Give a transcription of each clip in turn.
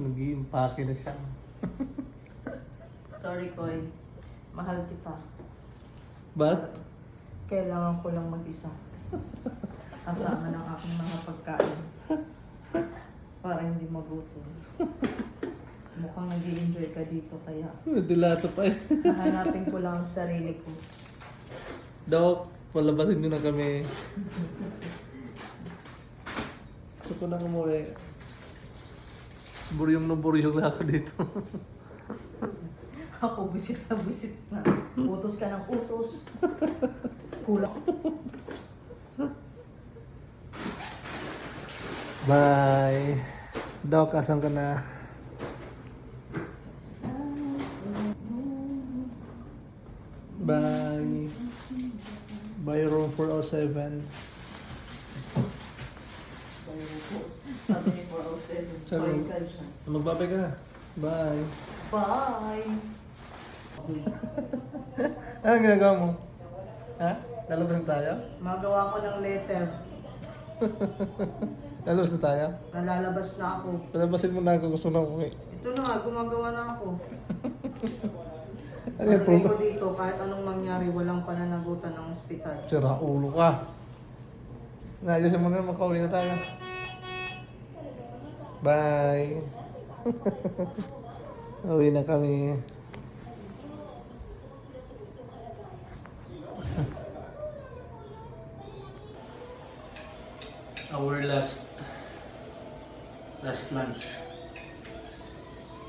Nag-iimpake na siya. Sorry, Koy. Mahal kita. But, Kailangan ko lang mag-isa. Kasama ng aking mga pagkain. Para hindi magutom. Mukhang nag enjoy ka dito kaya dilato pa eh. hahanapin ko lang ang sarili ko. Dok, palabasin nyo na kami. Gusto ko na umuwi. Buryong na buryong na ako dito. Ako, busit na busit na. Utos ka ng utos. Kulang. Bye. Dok, asan ka na? Bye. Bye room 407. Sabi ni 407. Sabi- siya. Magbabay ka na. Bye. Bye! Anong ginagawa mo? Ha? Lalabas na tayo? Magawa ko ng letter. Lalabas na tayo? Nalalabas na ako. Lalabasin mo na ako. Gusto na umuwi. Ito na nga, gumagawa na ako. Ano yung Pagdating ko promo? dito, kahit anong mangyari, walang pananagutan ng ospital. Sira ulo ka. Naayusin mo na makauwi na tayo. Bye. Uwi na kami. Our last last lunch.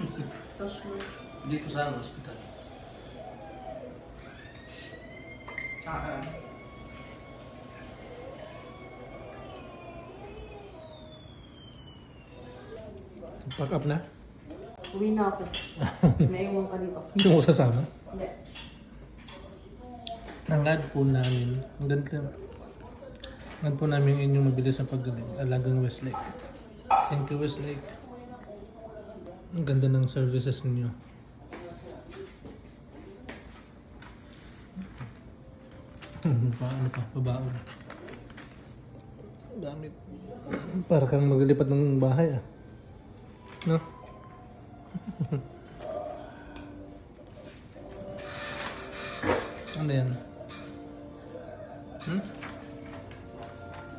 Tapos, Dito sa hospital. ah, Pack up na? uwi na ako. Naiwan ka dito. Hindi mo sasama? Hindi. Ang ad po namin, ang ganda. Ang ad po namin yung inyong mabilis na paggaling, Alagang Westlake. Thank you Westlake. Ang ganda ng services ninyo. pa, ano pa, babaon. Damit. Para kang maglilipat ng bahay ah. No? ano yan? Hmm?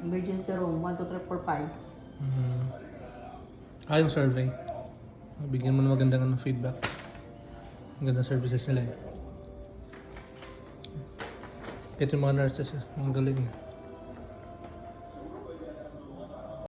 Emergency room, 1, 2, 3, 4, 5. Mm. Ah, yung survey. Bigyan mo na magandang ano, feedback. Magandang services nila eh. Ito yung mga nurses, eh. ang galing. eh.